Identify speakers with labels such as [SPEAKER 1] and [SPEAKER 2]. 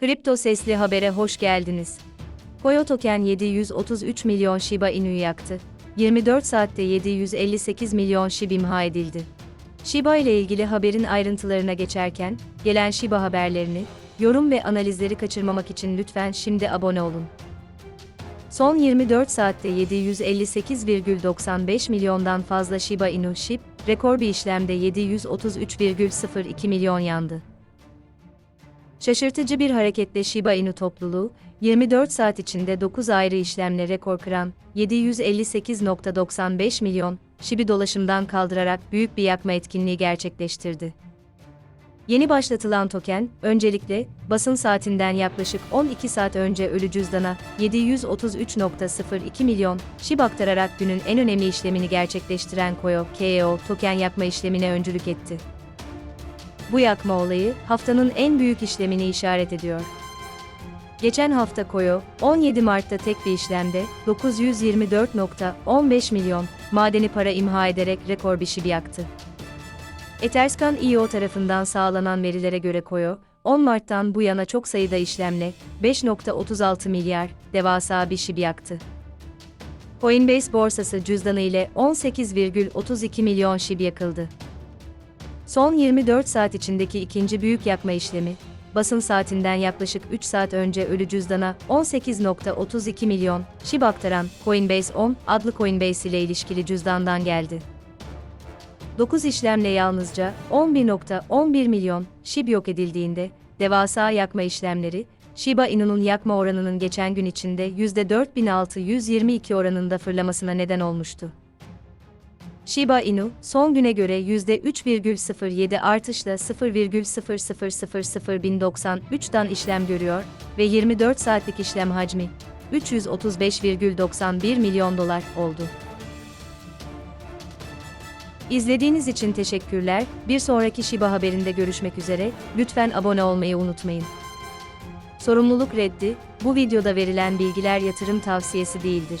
[SPEAKER 1] Kripto Sesli Haber'e hoş geldiniz. Koyo Token 733 milyon Shiba Inu'yu yaktı. 24 saatte 758 milyon SHIB imha edildi. Shiba ile ilgili haberin ayrıntılarına geçerken, gelen Shiba haberlerini, yorum ve analizleri kaçırmamak için lütfen şimdi abone olun. Son 24 saatte 758,95 milyondan fazla Shiba Inu SHIB, rekor bir işlemde 733,02 milyon yandı. Şaşırtıcı bir hareketle Shiba Inu topluluğu, 24 saat içinde 9 ayrı işlemle rekor kıran 758.95 milyon SHIB'i dolaşımdan kaldırarak büyük bir yakma etkinliği gerçekleştirdi. Yeni başlatılan token, öncelikle, basın saatinden yaklaşık 12 saat önce ölü cüzdana 733.02 milyon SHIB aktararak günün en önemli işlemini gerçekleştiren Koyo, KEO, token yakma işlemine öncülük etti. Bu yakma olayı, haftanın en büyük işlemini işaret ediyor. Geçen hafta Koyo, 17 Mart'ta tek bir işlemde 924.15 milyon madeni para imha ederek rekor bir şibi yaktı. Etherscan EO tarafından sağlanan verilere göre Koyo, 10 Mart'tan bu yana çok sayıda işlemle 5.36 milyar devasa bir şibi yaktı. Coinbase borsası cüzdanı ile 18,32 milyon şib yakıldı. Son 24 saat içindeki ikinci büyük yakma işlemi, basın saatinden yaklaşık 3 saat önce ölü cüzdana 18.32 milyon SHIB aktaran Coinbase 10 adlı Coinbase ile ilişkili cüzdandan geldi. 9 işlemle yalnızca 11.11 milyon SHIB yok edildiğinde, devasa yakma işlemleri, Shiba Inu'nun yakma oranının geçen gün içinde %4622 oranında fırlamasına neden olmuştu. Shiba Inu, son güne göre %3,07 artışla 0,0001093'dan işlem görüyor ve 24 saatlik işlem hacmi 335,91 milyon dolar oldu. İzlediğiniz için teşekkürler. Bir sonraki Shiba haberinde görüşmek üzere. Lütfen abone olmayı unutmayın. Sorumluluk reddi, bu videoda verilen bilgiler yatırım tavsiyesi değildir.